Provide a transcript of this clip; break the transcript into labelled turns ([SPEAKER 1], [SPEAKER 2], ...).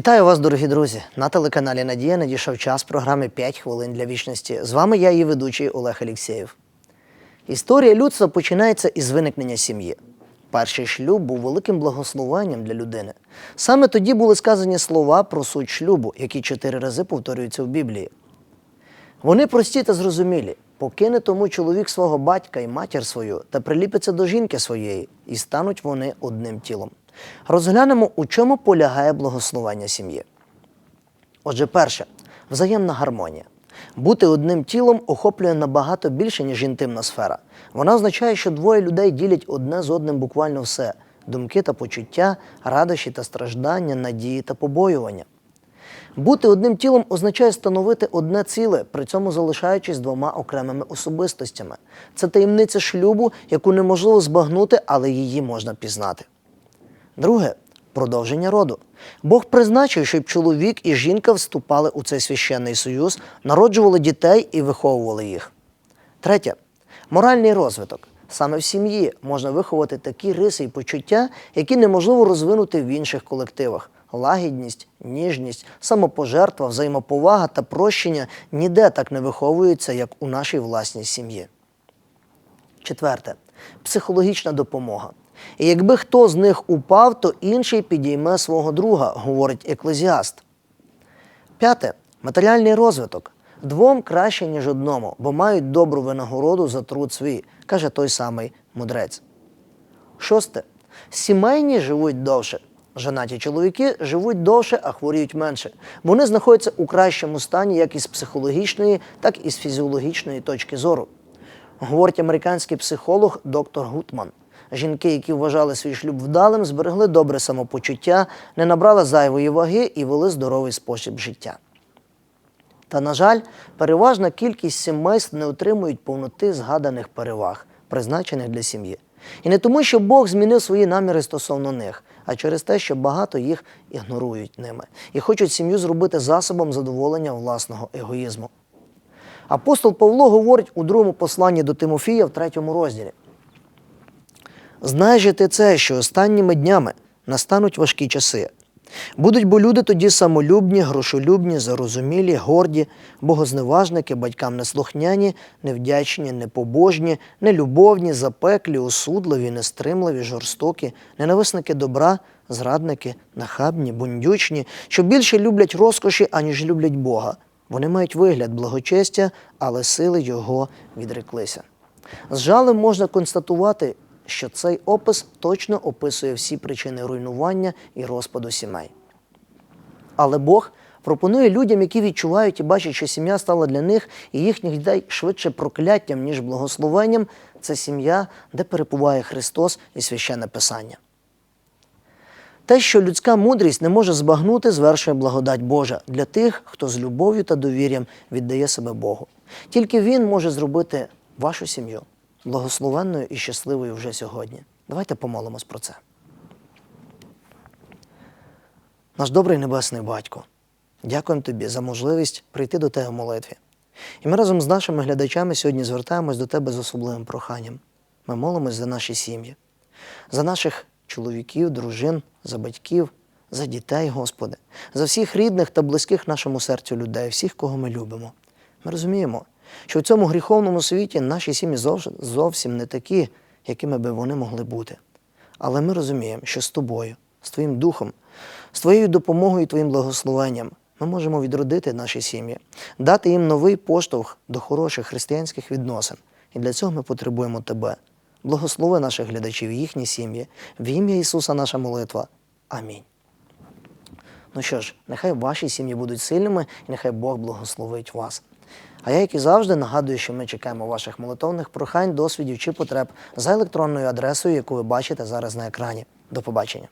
[SPEAKER 1] Вітаю вас, дорогі друзі! На телеканалі Надія надійшов час програми «5 хвилин для вічності. З вами я, її ведучий Олег Алєксєєв. Історія людства починається із виникнення сім'ї. Перший шлюб був великим благословенням для людини. Саме тоді були сказані слова про суть шлюбу, які чотири рази повторюються в Біблії. Вони прості та зрозумілі. Покине тому чоловік свого батька і матір свою та приліпиться до жінки своєї, і стануть вони одним тілом. Розглянемо, у чому полягає благословення сім'ї. Отже, перше взаємна гармонія. Бути одним тілом охоплює набагато більше, ніж інтимна сфера. Вона означає, що двоє людей ділять одне з одним буквально все: думки та почуття, радощі та страждання, надії та побоювання. Бути одним тілом означає становити одне ціле, при цьому залишаючись двома окремими особистостями. Це таємниця шлюбу, яку неможливо збагнути, але її можна пізнати. Друге продовження роду. Бог призначив, щоб чоловік і жінка вступали у цей священний союз, народжували дітей і виховували їх. Третє моральний розвиток. Саме в сім'ї можна виховати такі риси і почуття, які неможливо розвинути в інших колективах. Лагідність, ніжність, самопожертва, взаємоповага та прощення ніде так не виховуються, як у нашій власній сім'ї. Четверте психологічна допомога. І якби хто з них упав, то інший підійме свого друга, говорить еклезіаст. П'яте матеріальний розвиток. Двом краще, ніж одному, бо мають добру винагороду за труд свій, каже той самий мудрець. Шосте. Сімейні живуть довше. Женаті чоловіки живуть довше, а хворіють менше. Вони знаходяться у кращому стані як із психологічної, так і з фізіологічної точки зору. Говорить американський психолог доктор Гутман. Жінки, які вважали свій шлюб вдалим, зберегли добре самопочуття, не набрали зайвої ваги і вели здоровий спосіб життя. Та, на жаль, переважна кількість сімейств не отримують повноти згаданих переваг, призначених для сім'ї. І не тому, що Бог змінив свої наміри стосовно них, а через те, що багато їх ігнорують ними і хочуть сім'ю зробити засобом задоволення власного егоїзму. Апостол Павло говорить у другому посланні до Тимофія в третьому розділі. Знай же ти це, що останніми днями настануть важкі часи. Будуть бо люди тоді самолюбні, грошолюбні, зарозумілі, горді, богозневажники, батькам неслухняні, невдячні, непобожні, нелюбовні, запеклі, осудливі, нестримливі, жорстокі, ненависники добра, зрадники, нахабні, бундючні, що більше люблять розкоші, аніж люблять Бога. Вони мають вигляд благочестя, але сили його відреклися. З жалем можна констатувати, що цей опис точно описує всі причини руйнування і розпаду сімей. Але Бог пропонує людям, які відчувають і бачать, що сім'я стала для них і їхніх дітей швидше прокляттям, ніж благословенням, це сім'я, де перебуває Христос і священне Писання. Те, що людська мудрість не може збагнути, звершує благодать Божа для тих, хто з любов'ю та довір'ям віддає себе Богу. Тільки Він може зробити вашу сім'ю благословенною і щасливою вже сьогодні. Давайте помолимось про це. Наш добрий небесний батько, дякуємо тобі за можливість прийти до тебе в молитві. І ми разом з нашими глядачами сьогодні звертаємось до тебе з особливим проханням. Ми молимось за наші сім'ї, за наших чоловіків, дружин, за батьків, за дітей, Господи, за всіх рідних та близьких нашому серцю людей, всіх, кого ми любимо. Ми розуміємо, що в цьому гріховному світі наші сім'ї зовсім не такі, якими би вони могли бути. Але ми розуміємо, що з тобою, з твоїм духом, з твоєю допомогою і твоїм благословенням ми можемо відродити наші сім'ї, дати їм новий поштовх до хороших християнських відносин. І для цього ми потребуємо тебе. Благослови наших глядачів, їхні сім'ї. В ім'я Ісуса наша молитва. Амінь. Ну що ж, нехай ваші сім'ї будуть сильними і нехай Бог благословить вас. А я, як і завжди, нагадую, що ми чекаємо ваших молитовних прохань, досвідів чи потреб за електронною адресою, яку ви бачите зараз на екрані. До побачення.